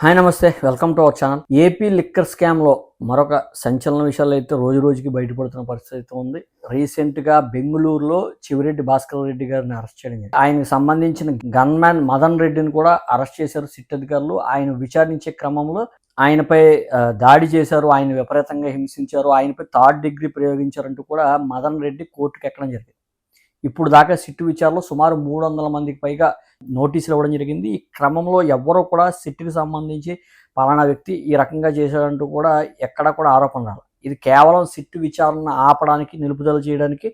Hi నమస్తే welcome to our channel. AP liquor స్కామ్లో మరొక సంచలన విషయాలు అయితే రోజు రోజుకి బయటపడుతున్న పరిస్థితి అయితే ఉంది. రీసెంట్గా బెంగళూరులో చివిరెడ్డి భాస్కర్ రెడ్డి గారిని అరెస్ట్ చేయడం జరిగింది. ఆయనకు సంబంధించిన గన్ మ్యాన్ మదన్ రెడ్డిని కూడా అరెస్ట్ చేశారు సిట్ అధికారులు. ఆయన విచారించే క్రమంలో ఆయనపై దాడి చేశారు. ఆయన విపరీతంగా హింసించారు. ఆయనపై థర్డ్ డిగ్రీ ప్రయోగించారంటూ కూడా మదన్ రెడ్డి కోర్టుకు ఎక్కడం జరిగింది. ఇప్పుడు దాకా సిట్టు విచారణలో సుమారు మూడు వందల మందికి పైగా నోటీసులు ఇవ్వడం జరిగింది. ఈ క్రమంలో ఎవ్వరూ కూడా సిట్టుకి సంబంధించి పలానా వ్యక్తి ఈ రకంగా చేశాడంటూ కూడా ఎక్కడ కూడా ఆరోపణ ఇది కేవలం సిట్టు విచారణ ఆపడానికి నిలుపుదల చేయడానికి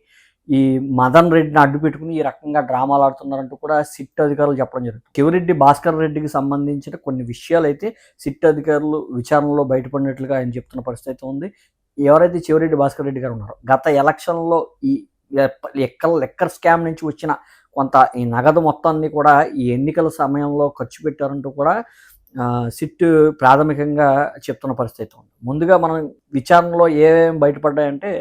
ఈ మదన్ రెడ్డిని అడ్డు పెట్టుకుని ఈ రకంగా డ్రామాలు ఆడుతున్నారంటూ కూడా సిట్ అధికారులు చెప్పడం జరుగుతుంది. శివరెడ్డి భాస్కర్ రెడ్డికి సంబంధించిన కొన్ని విషయాలు అయితే సిట్ అధికారులు విచారణలో బయటపడినట్లుగా ఆయన చెప్తున్న పరిస్థితి అయితే ఉంది. ఎవరైతే చివరెడ్డి భాస్కర్ రెడ్డి గారు ఉన్నారో గత ఎలక్షన్లో ఈ లెక్కల లెక్కర్ స్కామ్ నుంచి వచ్చిన కొంత ఈ నగదు మొత్తాన్ని కూడా ఈ ఎన్నికల సమయంలో ఖర్చు పెట్టారంటూ కూడా సిట్ ప్రాథమికంగా చెప్తున్న పరిస్థితి ఉంది. ముందుగా మనం విచారణలో ఏమేమి బయటపడ్డాయంటే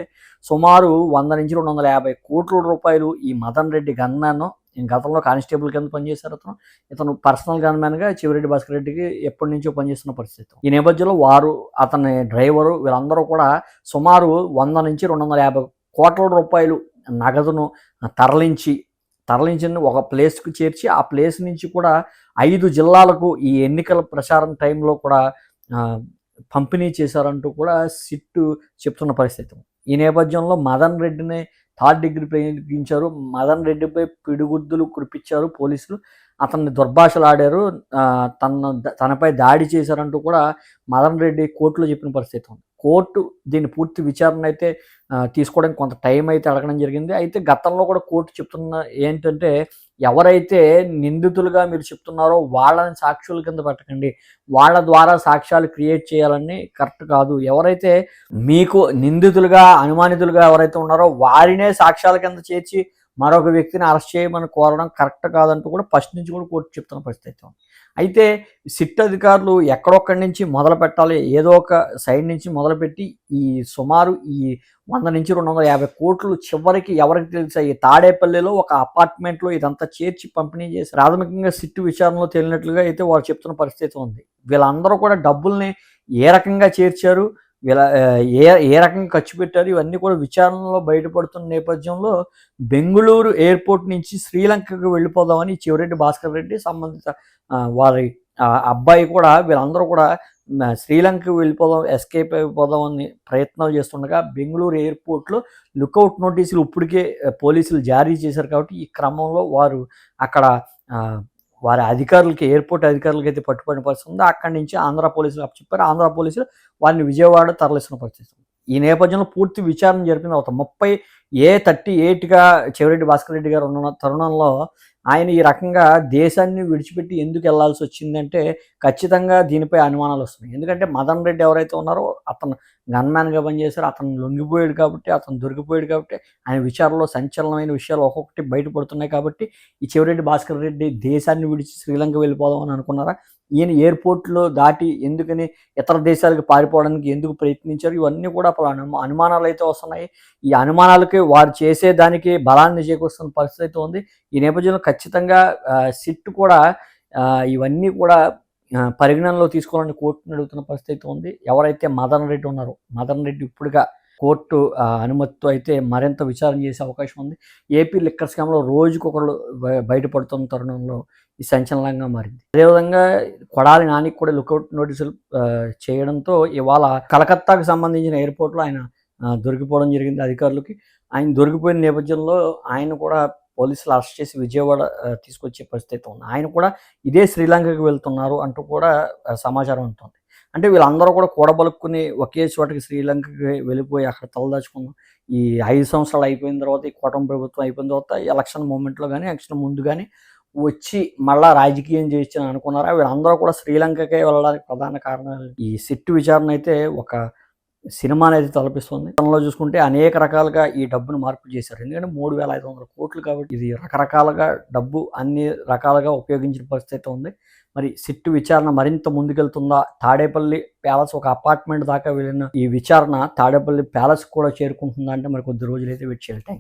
సుమారు వంద నుంచి రెండు వందల యాభై కోట్ల రూపాయలు ఈ మదన్ రెడ్డి గన్మ్యాన్ గతంలో కానిస్టేబుల్ కింద పనిచేశారు అతను. ఇతను పర్సనల్ గన్మ్యాన్గా చివరెడ్డి భాస్కర్ రెడ్డికి ఎప్పటి నుంచో పనిచేస్తున్న పరిస్థితి ఈ నేపథ్యంలో వారు అతని డ్రైవరు వీళ్ళందరూ కూడా సుమారు వంద నుంచి రెండు వందల యాభై కోట్ల రూపాయలు నగదును తరలించి తరలించిన ఒక ప్లేస్కు చేర్చి ఆ ప్లేస్ నుంచి కూడా ఐదు జిల్లాలకు ఈ ఎన్నికల ప్రచారం టైంలో కూడా పంపిణీ చేశారంటూ కూడా సిట్టు చెప్తున్న పరిస్థితి. ఈ నేపథ్యంలో మదన్ రెడ్డిని థర్డ్ డిగ్రీ ప్రయోగించారు మదన్ రెడ్డిపై పిడుగుద్దులు కురిపించారు పోలీసులు. అతన్ని దుర్భాషలాడారు. తన తనపై దాడి చేశారంటూ కూడా మదన్ రెడ్డి కోర్టులో చెప్పిన పరిస్థితి ఉంది. కోర్టు దీని పూర్తి విచారణ అయితే తీసుకోవడానికి కొంత టైం అయితే అడగడం జరిగింది. అయితే గతంలో కూడా కోర్టు చెప్తున్న ఏంటంటే ఎవరైతే నిందితులుగా మీరు చెప్తున్నారో వాళ్ళని సాక్షుల కింద పెట్టకండి. వాళ్ళ ద్వారా సాక్ష్యాలు క్రియేట్ చేయాలని కరెక్ట్ కాదు. ఎవరైతే మీకు నిందితులుగా అనుమానితులుగా ఎవరైతే ఉన్నారో వారినే సాక్ష్యాల కింద చేర్చి మరొక వ్యక్తిని అరెస్ట్ చేయమని కోరడం కరెక్ట్ కాదంటూ కూడా ఫస్ట్ నుంచి కూడా కోర్టు చెప్తున్న పరిస్థితి ఉంది. అయితే సిట్ అధికారులు ఎక్కడొక్కడి నుంచి మొదలు పెట్టాలి ఏదో ఒక సైడ్ నుంచి మొదలుపెట్టి ఈ సుమారు ఈ వంద నుంచి రెండు వందల యాభై కోట్లు చివరికి ఎవరికి తెలిసాయి తాడేపల్లిలో ఒక అపార్ట్మెంట్లో ఇదంతా చేర్చి పంపిణీ చేసి ప్రాథమికంగా సిట్టు విచారణలో తేలినట్లుగా అయితే వారు చెప్తున్న పరిస్థితి ఉంది వీళ్ళందరూ కూడా డబ్బుల్ని ఏ రకంగా చేర్చారు ఇలా ఏ ఏ రకంగా ఖర్చు పెట్టారు ఇవన్నీ కూడా విచారణలో బయటపడుతున్న నేపథ్యంలో బెంగళూరు ఎయిర్పోర్ట్ నుంచి శ్రీలంకకు వెళ్ళిపోదామని చివరెడ్డి భాస్కర్ రెడ్డి సంబంధిత వారి అబ్బాయి కూడా వీళ్ళందరూ కూడా శ్రీలంకకు వెళ్ళిపోదాం ఎస్కేప్ అయిపోదామని ప్రయత్నాలు చేస్తుండగా బెంగళూరు ఎయిర్పోర్ట్లో లుకౌట్ నోటీసులు ఇప్పటికే పోలీసులు జారీ చేశారు కాబట్టి ఈ క్రమంలో వారు అక్కడ వారి అధికారులకి ఎయిర్పోర్ట్ అధికారులకి అయితే పట్టుబడిన పరిస్థితి ఉంది. అక్కడి నుంచి ఆంధ్ర పోలీసులు చెప్పారు ఆంధ్ర పోలీసులు వారిని విజయవాడ తరలిస్తున్న పరిస్థితి ఈ నేపథ్యంలో పూర్తి విచారణ జరిపిన తర్వాత ముప్పై ఏ థర్టీ ఎయిట్గా చెవిరెడ్డి భాస్కర్ రెడ్డి గారు ఉన్న తరుణంలో ఆయన ఈ రకంగా దేశాన్ని విడిచిపెట్టి ఎందుకు వెళ్ళాల్సి వచ్చిందంటే ఖచ్చితంగా దీనిపై అనుమానాలు వస్తున్నాయి. ఎందుకంటే మదన్ రెడ్డి ఎవరైతే ఉన్నారో అతను గన్మ్యాన్గా పనిచేశారు అతను లొంగిపోయాడు కాబట్టి అతను దొరికిపోయాడు కాబట్టి ఆయన విచారణలో సంచలనమైన విషయాలు ఒక్కొక్కటి బయటపడుతున్నాయి కాబట్టి ఈ చివరెడ్డి భాస్కర్ రెడ్డి దేశాన్ని విడిచి శ్రీలంక వెళ్ళిపోదాం అని అనుకున్నారా? ఈయన ఎయిర్పోర్ట్లో దాటి ఎందుకని ఇతర దేశాలకు పారిపోవడానికి ఎందుకు ప్రయత్నించారు? ఇవన్నీ కూడా అప్పుడు అను అనుమానాలు అయితే వస్తున్నాయి. ఈ అనుమానాలకి వారు చేసేదానికి బలాన్ని చేకూరుస్తున్న పరిస్థితి అయితే ఉంది. ఈ నేపథ్యంలో ఖచ్చితంగా సిట్ కూడా ఇవన్నీ కూడా పరిగణనలో తీసుకోవాలని కోర్టును అడుగుతున్న పరిస్థితి అయితే ఉంది. ఎవరైతే మదన్ రెడ్డి ఉన్నారో మదన్ రెడ్డి ఇప్పుడుగా కోర్టు అనుమతితో అయితే మరింత విచారణ చేసే అవకాశం ఉంది. ఏపీ లిక్కర్ స్కామ్లో రోజుకొకరు బయటపడుతున్న తరుణంలో ఈ సంచలనంగా మారింది. అదేవిధంగా కొడాలి నానికి కూడా లుకౌట్ నోటీసులు చేయడంతో ఇవాళ కలకత్తాకు సంబంధించిన ఎయిర్పోర్ట్లో ఆయన దొరికిపోవడం జరిగింది అధికారులకి. ఆయన దొరికిపోయిన నేపథ్యంలో ఆయన కూడా పోలీసులు అరెస్ట్ చేసి విజయవాడ తీసుకొచ్చే పరిస్థితి ఉంది. ఆయన కూడా ఇదే శ్రీలంకకి వెళ్తున్నారు అంటూ కూడా సమాచారం ఉంటుంది అంటే వీళ్ళందరూ కూడా కూడబలుక్కుని ఒకే చోటకి శ్రీలంకకి వెళ్ళిపోయి అక్కడ తలదాచుకున్నాం ఈ ఐదు సంవత్సరాలు అయిపోయిన తర్వాత ఈ కూటమి ప్రభుత్వం అయిపోయిన తర్వాత ఎలక్షన్ మూమెంట్లో కానీ ఎలక్షన్ ముందు కానీ వచ్చి మళ్ళా రాజకీయం చేయొచ్చని అనుకున్నారా? వీళ్ళందరూ కూడా శ్రీలంకకే వెళ్ళడానికి ప్రధాన కారణాలు ఈ సిట్టు విచారణ అయితే ఒక సినిమాని అయితే తలపిస్తుంది. తనలో చూసుకుంటే అనేక రకాలుగా ఈ డబ్బును మార్పు చేశారు. ఎందుకంటే మూడు వేల ఐదు వందల కోట్లు కాబట్టి ఇది రకరకాలుగా డబ్బు అన్ని రకాలుగా ఉపయోగించిన పరిస్థితి అయితే ఉంది. మరి సిట్టు విచారణ మరింత ముందుకెళ్తుందా? తాడేపల్లి ప్యాలెస్ ఒక అపార్ట్మెంట్ దాకా వెళ్ళిన ఈ విచారణ తాడేపల్లి ప్యాలెస్ కూడా చేరుకుంటుందా అంటే మరి కొద్ది రోజులైతే వెయిట్ చేయాలి. థ్యాంక్